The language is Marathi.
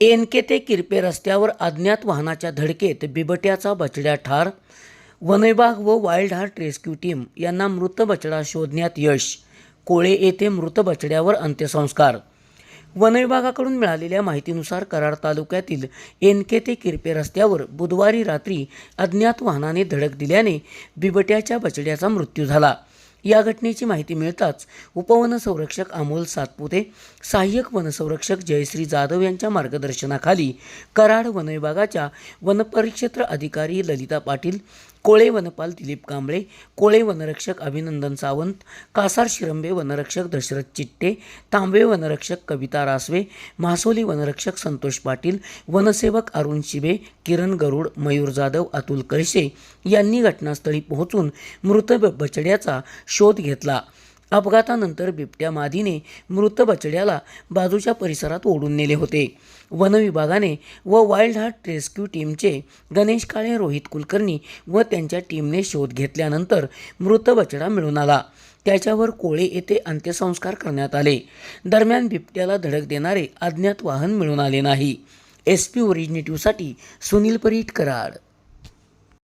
एनके ते किरपे रस्त्यावर अज्ञात वाहनाच्या धडकेत बिबट्याचा बछड्या ठार. वनविभाग व वाईल्ड हार्ट रेस्क्यू टीम यांना मृत बछडा शोधण्यात यश. कोळे येथे मृत बछड्यावर अंत्यसंस्कार. वनविभागाकडून मिळालेल्या माहितीनुसार कराड तालुक्यातील एनके ते किरपे रस्त्यावर बुधवारी रात्री अज्ञात वाहनाने धडक दिल्याने बिबट्याच्या बछड्याचा मृत्यू झाला. या घटनेची माहिती मिळताच उपवनसंरक्षक अमोल सातपुते सहाय्यक वनसंरक्षक जयश्री जाधव यांच्या मार्गदर्शनाखाली कराड वनविभागाच्या वनपरिक्षेत्र अधिकारी ललिता पाटील कोळे वनपाल दिलीप कांबळे कोळे वनरक्षक अभिनंदन सावंत कासार शिरंबे वनरक्षक दशरथ चिट्टे तांबे वनरक्षक कविता रासवे म्हासोली वनरक्षक संतोष पाटील वनसेवक अरुण शिबे किरण गरुड मयूर जाधव अतुल कळशे यांनी घटनास्थळी पोहोचून मृत बछड्याचा शोध घेतला. अपघातानंतर बिबट्या मादीने मृत बछड्याला बाजूच्या परिसरात ओढून नेले होते. वनविभागाने व वाईल्ड हार्ट रेस्क्यू टीमचे गणेश काळे रोहित कुलकर्णी व त्यांच्या टीमने शोध घेतल्यानंतर मृत बचडा मिळून आला. त्याच्यावर कोळे येथे अंत्यसंस्कार करण्यात आले. दरम्यान बिबट्याला धडक देणारे अज्ञात वाहन मिळून आले नाही. एस पी ओरिजिनेटिव्हसाठी सुनील परीट कराड.